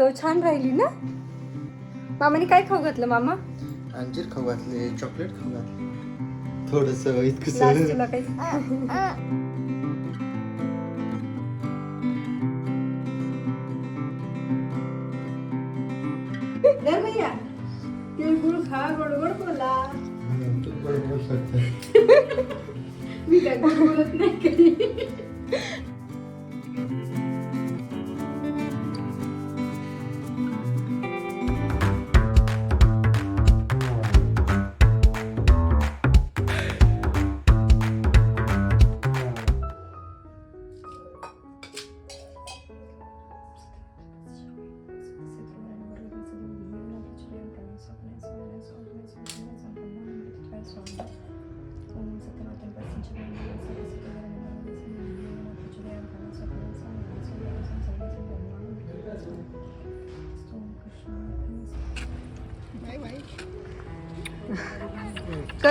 तो छान राहिली ना? मामाने काय खाऊ घातलं मामा? अंजीर खाऊ घातले चॉकलेट खाऊ घातले. थोडस इतकं तुला काही. धर भैया तिळगुळ खा बोला. मी काय गोड बोलत नाही.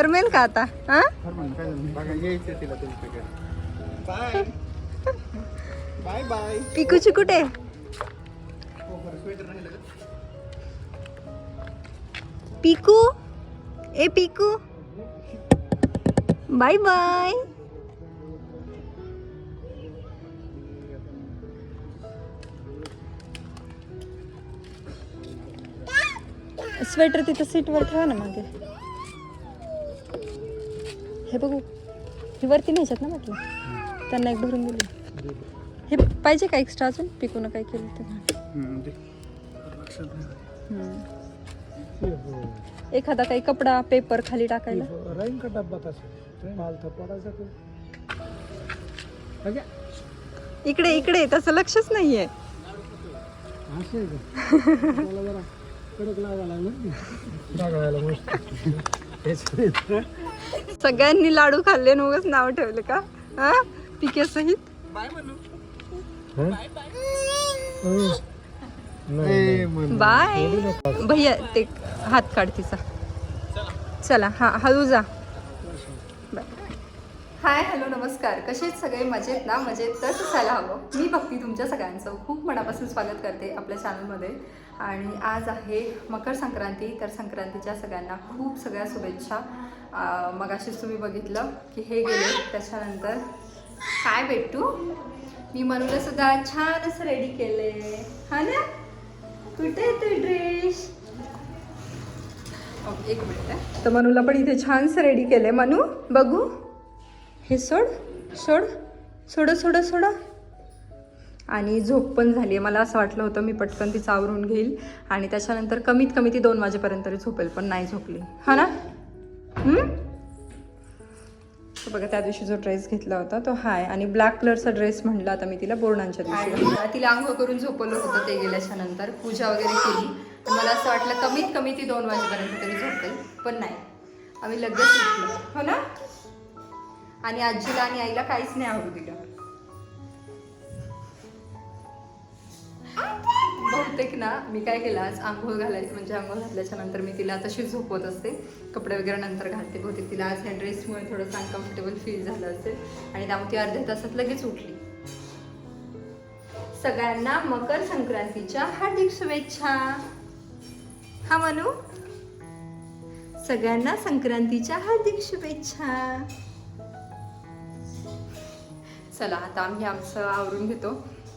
करमेल का आता हा? बघा यायचं तिला तुमच्याकडे बाय. Bye bye. पिकूची कुठे? स्वेटर राहिलं का पिकू? ए पिकू. Bye bye. स्वेटर तिथं सीटवर ठेवा ना मागे. हे बघू. ही वरती न्यायच्यात ना म्हटलं? त्यांना एक भरून दिली हे पाहिजे का एक्स्ट्रा अजून? पिकून काय केलं ते. एखादा काही कपडा पेपर खाली टाकायला? इकडे इकडे तसं लक्षच नाहीये. कडक लावा लागलं. सगळ्यांनी लाडू खाल्ले उगाच नाव ठेवले का? हा? पिके सहित. नाही, ए, मन. बाय. भैया ते हात काढ तिचा. चला हा हळू जा. हाय हॅलो नमस्कार. कसे आहेत सगळे? मजेत ना? मजेत तसं असायला हवं. मी भक्ती तुमच्या सगळ्यांचं. खूप मनापासून स्वागत करते आपल्या चॅनलमध्ये आणि आज आहे मकर संक्रांती. तर संक्रांतीच्या सगळ्यांना खूप सगळ्या शुभेच्छा. मगाशीच तुम्ही बघितलं की हे गेले. त्याच्यानंतर काय भेटू? मी मनूला सुद्धा छान असं रेडी केले हा ना? कुठे ते ड्रेस एक मिनिट आहे तर मनूला पण इथे छानसं रेडी केलंय. मनू बघू. हे सोड सोड सोडं सोडं सोडं. आणि झोप पण झाली आहे. मला असं वाटलं होतं मी पटकन तिचं आवरून घेईल. आणि त्याच्यानंतर कमीत कमी ती दोन वाजेपर्यंत तरी झोपेल पण नाही झोपली. हा ना? बघा त्या दिवशी जो ड्रेस घेतला होता तो हाय. आणि ब्लॅक कलरचा ड्रेस म्हणला आता मी तिला बोर्डांच्या दिवशी. तिला आंघोळ करून झोपवलं होतं ते गेल्याच्यानंतर. पूजा वगैरे केली. मला असं वाटलं कमीत कमी ती दोन वाजेपर्यंत तरी झोपेल पण नाही. आम्ही लगेच उठलो. हो ना? आणि आजीला आणि आईला काहीच नाही आवडू दिलं. बहुतेक ना मी काय केलं आज आंघोळ घालायचं म्हणजे आंघोळ घातल्याच्या नंतर मी तिला तशी झोपवत असते. कपडे वगैरे नंतर घालते बहुतेक तिला आज ह्या ड्रेसमुळे थोडंसं अनकम्फर्टेबल फील झालं असेल. आणि त्यामुळे ती अर्ध्या तासात लगेच उठली. सगळ्यांना मकर संक्रांतीच्या हार्दिक शुभेच्छा. हा मनू? सगळ्यांना संक्रांतीच्या हार्दिक शुभेच्छा. चला आता आम्ही आमचं आवरून घेतो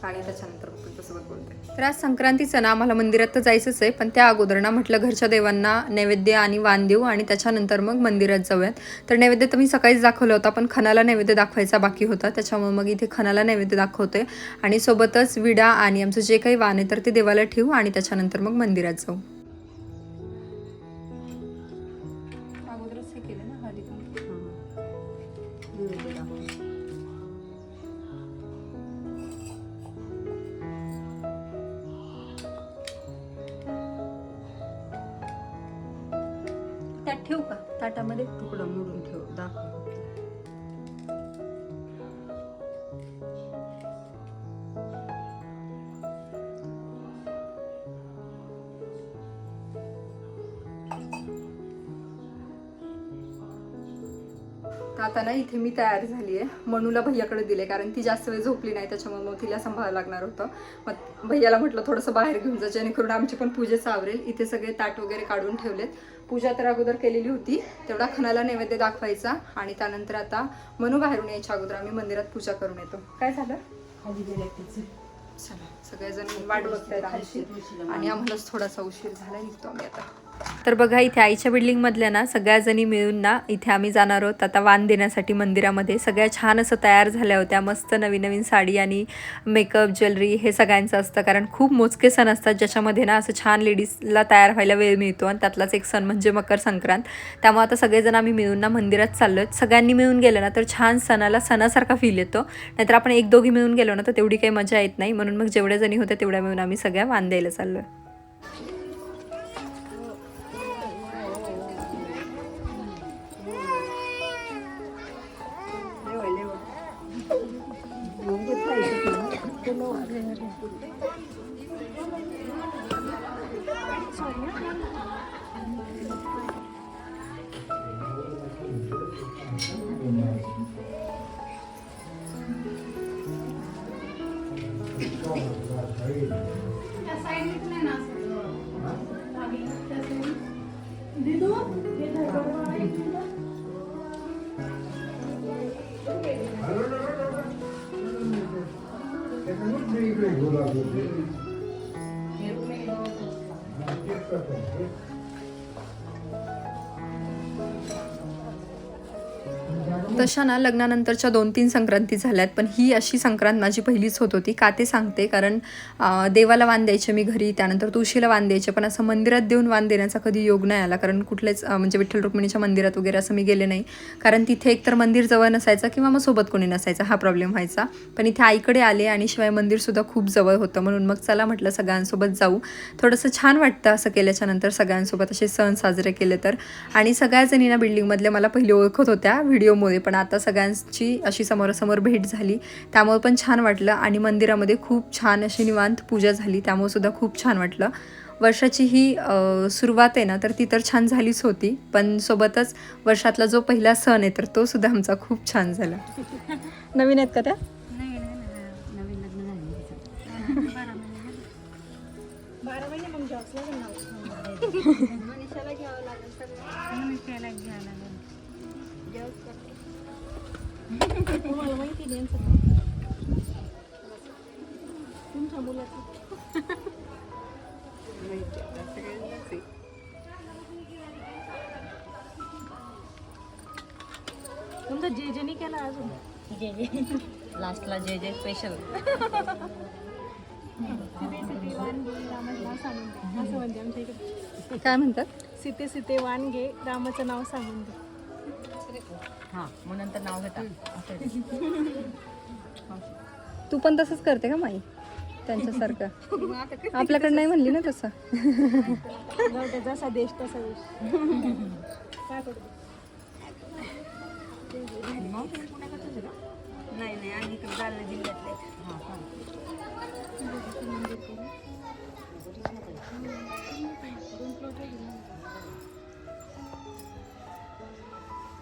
आणि त्याच्यानंतर तुमच्यासोबत बोलते तर आज संक्रांतीचं ना आम्हाला मंदिरात तर जायचंच आहे पण त्या अगोदर ना म्हटलं घरच्या देवांना नैवेद्य आणि वाण देऊ आणि त्याच्यानंतर मग मंदिरात जाऊयात. तर नैवेद्य तर मी सकाळीच दाखवलं होता पण खणाला नैवेद्य दाखवायचा बाकी होता. त्याच्यामुळे मग इथे खणाला नैवेद्य दाखवते आणि सोबतच विडा आणि आमचं जे काही वाण आहे तर ते देवाला ठेवू आणि त्याच्यानंतर मग मंदिरात जाऊ. ठेवू का? ताटामध्ये? तुकडं मोडून ठेव दाखव. इथे मी तयार झाली आहे मनूला भैयाकडे दिले कारण ती जास्त वेळ झोपली नाही त्याच्यामुळे मग तिला सांभाळावं लागणार होतं. मग भैयाला म्हटलं थोडंसं बाहेर घेऊन जा जेणेकरून आमची पण पूजेचं आवरेल इथे सगळे ताट वगैरे काढून ठेवलेत. पूजा तर अगोदर केलेली होती. तेवढा खणाला नैवेद्य दाखवायचा आणि त्यानंतर आता मनू बाहेरून यायच्या अगोदर आम्ही मंदिरात पूजा करून येतो. काय झालं? चला सगळेजण वाट बघतायत आणि आम्हालाच थोडासा उशीर झाला निघतो आम्ही आता. तर बघा इथे आईच्या बिल्डिंगमधल्या ना सगळ्या जणी मिळून ना इथे आम्ही जाणार आहोत. आता वाण देण्यासाठी मंदिरामध्ये सगळ्या छान असं तयार झाल्या होत्या. मस्त नवीन नवीन साडी आणि मेकअप ज्वेलरी हे सगळ्यांचं असतं. कारण खूप मोजके सण असतात ज्याच्यामध्ये ना असं छान लेडीजला तयार व्हायला वेळ मिळतो आणि त्यातलाच एक सण म्हणजे मकर संक्रांत. त्यामुळे आता सगळेजण आम्ही मिळून ना मंदिरात चाललो आहेत. सगळ्यांनी मिळून गेलं ना तर छान सणाला सणासारखा फील येतो. नाहीतर आपण एक दोघी मिळून गेलो ना तर तेवढी काही मजा येत नाही. म्हणून मग जेवढ्या जणी होत्या तेवढ्या मिळून आम्ही सगळ्या वाण द्यायला चाललो आहे तशा ना लग्नानंतरच्या दोन तीन संक्रांती झाल्यात पण ही अशी संक्रांत माझी पहिलीच होत होती. का ते सांगते कारण देवाला वाण द्यायचे मी घरी त्यानंतर तुळशीला वाण द्यायचे पण असं मंदिरात देऊन वाण देण्याचा कधी योग नाही आला कारण कुठलेच म्हणजे विठ्ठल रुक्मिणीच्या मंदिरात वगैरे असं मी गेले नाही. कारण तिथे एकतर मंदिर जवळ नसायचं किंवा मग सोबत कोणी नसायचा हा प्रॉब्लेम व्हायचा. पण इथे आईकडे आले आणि शिवाय मंदिरसुद्धा खूप जवळ होतं म्हणून मग चला म्हटलं सगळ्यांसोबत जाऊ. थोडंसं छान वाटतं असं केल्याच्यानंतर सगळ्यांसोबत असे सण साजरे केले तर. आणि सगळ्या जणींना बिल्डिंगमधल्या मला पहिले ओळखत होत्या व्हिडिओमुळे पण आता सगळ्यांची अशी समोरासमोर भेट झाली. त्यामुळे पण छान वाटलं आणि मंदिरामध्ये खूप छान अशी निवांत पूजा झाली. त्यामुळे सुद्धा खूप छान वाटलं. वर्षाची ही सुरुवात आहे ना तर ती तर छान झालीच होती. पण सोबतच वर्षातला जो पहिला सण आहे तर तो सुद्धा आमचा खूप छान झाला. नवीन आहेत का त्या? तुम्हाला माहिती तुमच्या मुलाचं तुमचं जे जे नाही केलं अजून? जे जे. लास्टला जे जे स्पेशल म्हणजे काय म्हणतात? सीते सीते वाणगे रामाचं नाव सांगून दे. हां मग नंतर नाव घेता. असं आहे. तू पण तसंच करते का माई? त्यांच्यासारखं. आपल्याकडे नाही म्हणली ना तसं. जसा देश तसा देश. काय करू? नाही नाही इकडे जालना जिल्ह्यातले हां.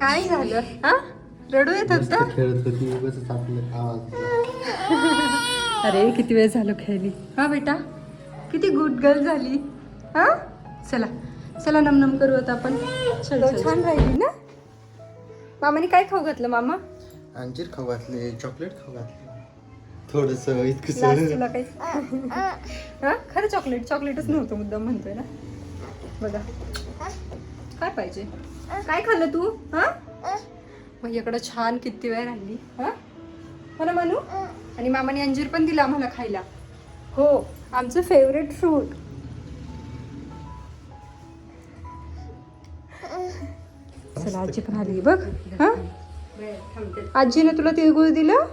काय झालं? हा? रडू येत होतं? खेळत होती उगाच आपलं आवाज अरे किती वेळ झालं खेळली. हा बेटा. किती गुड गर्ल झाली. हा? चला. चला नमनम करू आता आपण. चल चल. छान राहिली ना? मामाने काय खाऊ घातलं मामा? अंजीर खाऊ घातले चॉकलेट खाऊ घातले. थोडस इतकं तुला काही हा? खरं चॉकलेट चॉकलेटच नव्हतं मुद्दाम म्हणतोय ना? बघा. काय पाहिजे? काय खाल्लं तू? हा? भैयाकडं छान किती वेळ राहिली. हा? मला म्हणू आणि मामाने अंजीर पण दिला आम्हाला खायला. हो आमचं फेवरेट फ्रूट चला आजी पण आली. बघ. हा? आजीने तुला तिळगुळ दिलं?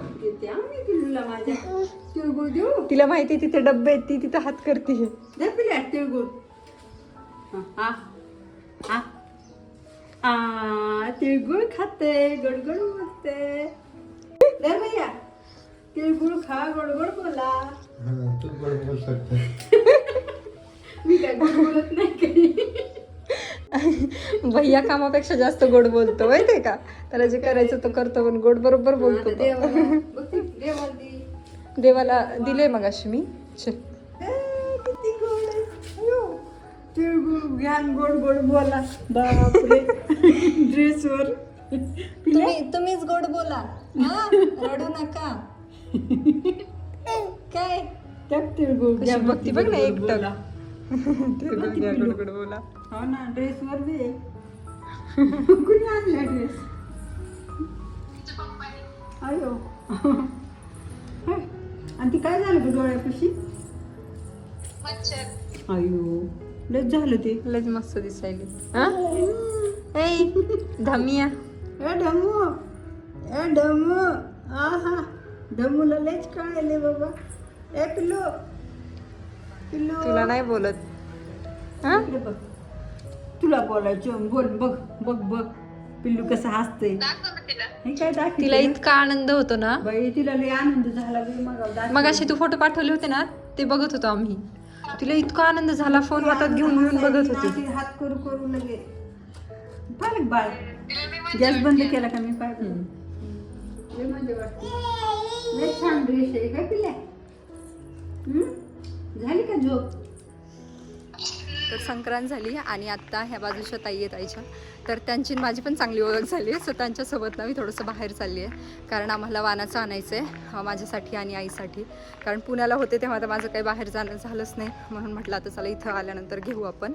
तिळगुळ देऊ? तिला माहिती आहे तिथे डब्बे आहेत ती तिथं हात करते. तिळगुळ. हा. हा. आ तिळगुळ खाते गडगड बोलते भैया तिळगुळ खा गडगड बोला. तू गोड बोल शकतो. मी काय गोड बोलत नाही काही? भैया कामापेक्षा जास्त गोड बोलतो माहितीये का? त्याला जे करायचं तो करतो पण गोड बरोबर बोलतो तो. देवाला दिले मग अशी मी. गोड गोड बोला. बापरे. ड्रेसवर तुम्ही तुम्हीच गोड बोला. हा रडू नका. काय? कशी बघती बघ ना एक टक. तिळगुळ घ्या गोड गोड बोला. हो ना ड्रेसवर दे कुणी आणला ड्रेस? अयो. आणि ती काय झालं ग डोळ्यापाशी? अयो. लस झालं ते. लयच मस्त दिसायली. हा? ए धमिया ए डमू. ए डमू. आहा. डमूला लयच कळाले बाबा. ए पिल्लू. पिल्लू. तुला नाही बोलत. हा? इकडे बघ. तुला बोलायचं बोल बघ बघ बघ. पिल्लू कसं हसते हे काय दाखव तिला इतका आनंद होतो ना? बाई तिला लय आनंद झाला बाई. मग. मग असे तू फोटो पाठवले होते ना ते बघत होतो आम्ही. तिला इतका आनंद झाला फोन हातात घेऊन घेऊन बघत होती. हात करू करू लगे पाहिलं बाळ. गॅस बंद केला का मी लय छान ड्रेस आहे काय पिल्या हम्म? झाली का झोप? तर संक्रांत झाली आणि आत्ता ह्या बाजूच्या ताई आहेत आईच्या. तर त्यांची आणि माझी पण चांगली ओळख झाली आहे. सो त्यांच्यासोबत ना मी थोडंसं बाहेर चालली आहे. कारण आम्हाला वानाचं आणायचं आहे माझ्यासाठी आणि आईसाठी. कारण पुण्याला होते तेव्हा तर माझं काही बाहेर जाणं झालंच नाही. म्हणून म्हटलं आता चला इथं आल्यानंतर घेऊ आपण.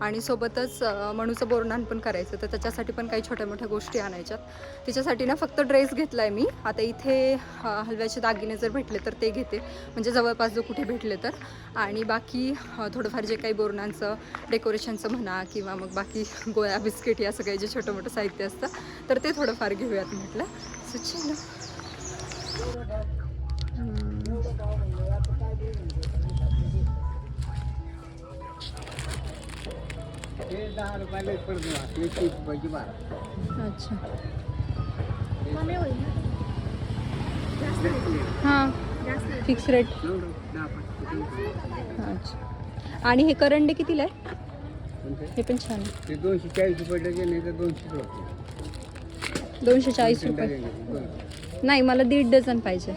आणि सोबतच मणूचं बोरणान पण करायचं. तर त्याच्यासाठी पण काही छोट्या मोठ्या गोष्टी आणायच्यात. तिच्यासाठी ना फक्त ड्रेस घेतला आहे मी. आता इथे हलव्याचे दागिने जर भेटले तर ते घेते. म्हणजे जवळपास जो कुठे भेटले तर. आणि बाकी थोडंफार जे काही बोरणांचं डेकोरेशनचं म्हणा किंवा मग बाकी गोळ्या बिस्किट या सगळे जे छोटं मोठं साहित्य असतं तर ते थोडंफार घेऊयात म्हटलं. सो अच्छा. हां. फिक्स रेट अच्छा. आणि हे करंडे कितीला आहे? हे पण छान आहे. ते दोनशे चाळीस रुपये डझन तर दोनशे रुपये. दोनशे चाळीस रुपये. नाही मला दीड डझन पाहिजे.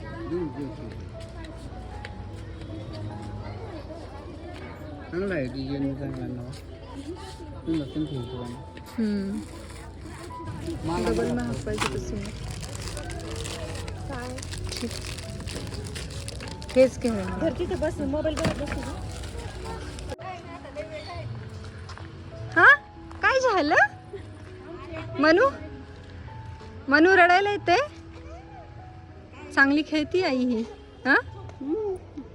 चांगला आहे डिझाईन चांगला. डबल महाग पाहिजे तसं ठीक. हेच घेऊया बस हा काय झालं मनू मनू रडायला येते चांगली खेळती आई ही हा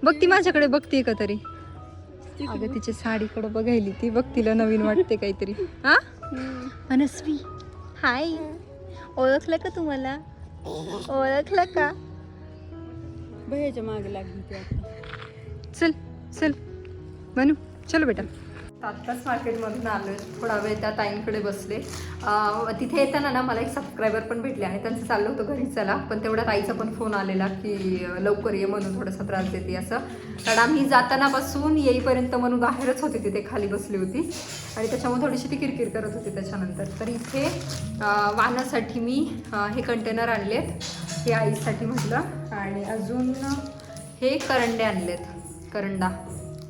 बघती माझ्याकडे बघते का तरी अगं तिच्या साडीकडे बघायली ती बघ तिला नवीन वाटते काहीतरी. हा? मनस्वी. हाय. ओळखलं का तुम्हाला? ओळखलं का? भैयाच्या मागे लागली ती आता. चल चल. मनू चलो बेटा. आत्ताच मार्केटमधून आलो थोडा वेळ त्या ताईंकडे बसले. तिथे येताना ना मला एक सबस्क्रायबर पण भेटले आणि त्यांचं चाललं होतं घरी चला. पण तेवढ्या ताईचा पण फोन आलेला की लवकर ये म्हणून थोडासा त्रास देते असं. कारण आम्ही जाताना बसून येईपर्यंत म्हणून बाहेरच होती तिथे. खाली बसली होती. आणि त्याच्यामुळे थोडीशी ती किरकिर करत होती त्याच्यानंतर. तर इथे वाहनासाठी मी हे कंटेनर आणलेत. हे आईसाठी म्हटलं. आणि अजून हे करंडे आणलेत. करंडा.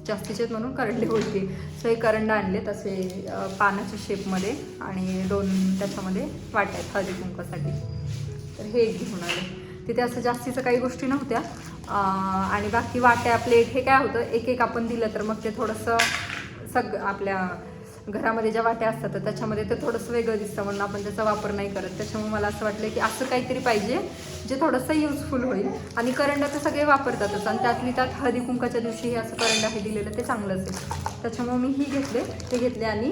जास्तीचे म्हणून करंडे होते. सो हे करंड आणले तसे पानाच्या शेपमध्ये आणि दोन त्याच्यामध्ये वाट्या आहेत हळदी कुंकासाठी तर हे एक घेऊन आले. तिथे असं जास्तीचं काही गोष्टी नव्हत्या. आणि बाकी वाट्या प्लेट हे काय होतं? एक एक आपण दिलं तर मग ते थोडंसं सग आपल्या घरामध्ये ज्या वाट्या असतात तर त्याच्यामध्ये ते थोडंसं वेगळं दिसतं. म्हणून आपण त्याचा वापर नाही करत. त्याच्यामुळे मला असं वाटलं की असं काहीतरी पाहिजे जे थोडंसं युजफुल होईल. आणि करंडा तर सगळे वापरतातच. आणि त्यातली त्यात हळदी कुंकाच्या दिवशी हे असं करंडा हे दिलेलं ते चांगलंच आहे. त्याच्यामुळे मी ही घेतले. ते घेतले आणि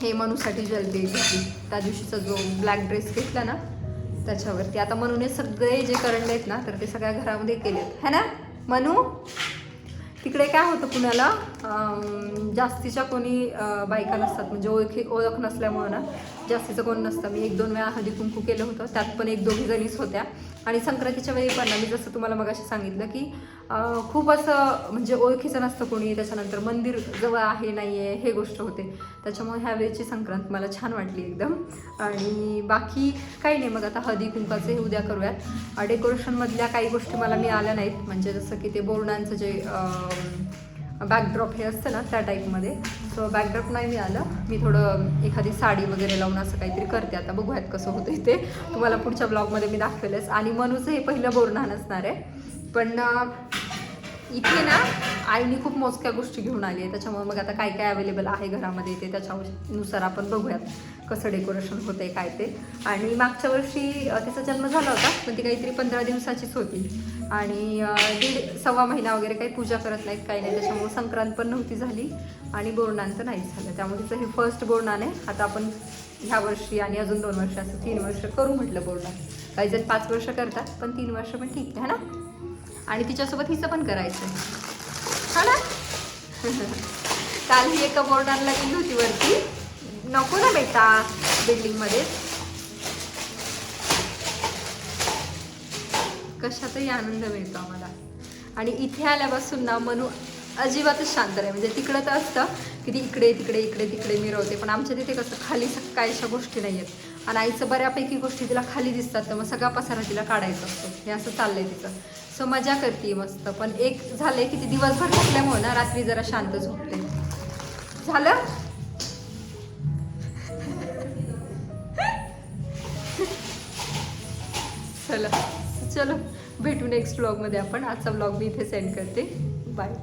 हे मनूसाठी जलबी घेतली त्या दिवशीचा जो ब्लॅक ड्रेस घेतला ना त्याच्यावरती. आता मनूने सगळे जे करंड आहेत ना तर ते सगळ्या घरामध्ये केलेत. है ना? मनू? तिकडे काय होतं पुण्याला जास्तीच्या कोणी बायका नसतात. म्हणजे ओळखी ओळख नसल्यामुळं ना जास्तीचं कोण नसतं. मी एक दोन वेळा हळदी कुंकू केलं होतं. त्यात पण एक दोघी जणीच होत्या. आणि संक्रांतीच्या वेळी पण मी जसं तुम्हाला मगाशी सांगितलं की खूप असं म्हणजे ओळखीचं नसतं कोणी त्याच्यानंतर मंदिर जवळ आहे नाही आहे हे गोष्ट होते. त्याच्यामुळे ह्या वेळेची संक्रांत मला छान वाटली एकदम. आणि बाकी काही नाही मग आता हळदी कुंकाचं हे उद्या करूयात. डेकोरेशनमधल्या काही गोष्टी मला मिळाल्या नाहीत. म्हणजे जसं की ते बोर्डांचं जे बॅकड्रॉप हे असतं ना त्या टाईपमध्ये सो बॅकड्रॉप नाही मिळालं. मी थोडं एखादी साडी वगैरे लावून असं काहीतरी करते. आता बघूयात कसं होतं ते तुम्हाला पुढच्या ब्लॉगमध्ये मी दाखवेलच. आणि मनूचं हे पहिलं बोरणान असणार आहे. पण इथे ना आईने खूप मोजक्या गोष्टी घेऊन आली आहे. त्याच्यामुळे मग आता काय काय अवेलेबल आहे घरामध्ये ते त्याच्यानुसार आपण बघूयात कसं डेकोरेशन होतं आहे काय ते. आणि मागच्या वर्षी त्याचा तिचा जन्म झाला होता पण ती काहीतरी पंधरा दिवसाचीच होती. आणि दीड सव्वा महिना वगैरे काही पूजा करत नाहीत काही नाही. त्याच्यामुळे संक्रांत पण नव्हती झाली आणि बोरणांचं नाहीच झालं. त्यामुळे तिचं हे फर्स्ट बोरणान आहे. आता आपण ह्या वर्षी आणि अजून दोन वर्ष असं तीन वर्ष करू म्हटलं बोरणान. काही जण पाच वर्ष करतात पण तीन वर्ष पण ठीक आहे ना? आणि तिच्यासोबत हिचं पण करायचं हा ना? काल ही एका बोर्डरला गेली होती वरती. नको ना बेटा बिल्डिंगमध्ये. कशातही आनंद मिळतो आम्हाला. आणि इथे आल्यापासून ना मनू अजिबातच शांत आहे म्हणजे तिकडं तर असतं की ती इकडे तिकडे इकडे तिकडे मिरवते. पण आमच्या तिथे कसं खाली स- काहीशा गोष्टी नाही आहेत. आणि आईचं बऱ्यापैकी गोष्टी तिला खाली दिसतात. तर मग सगळा पसारा तिला काढायचा असतो. हे असं चाललंय तिचं. सो मजा करते मस्त. पण एक झाले की ती दिवसभर थकल्यामुळे ना रात्री जरा शांत झोपते. झालं? चला चलो. भेटू नेक्स्ट ब्लॉगमध्ये आपण. आजचा ब्लॉग मी इथे सेंड करते. बाय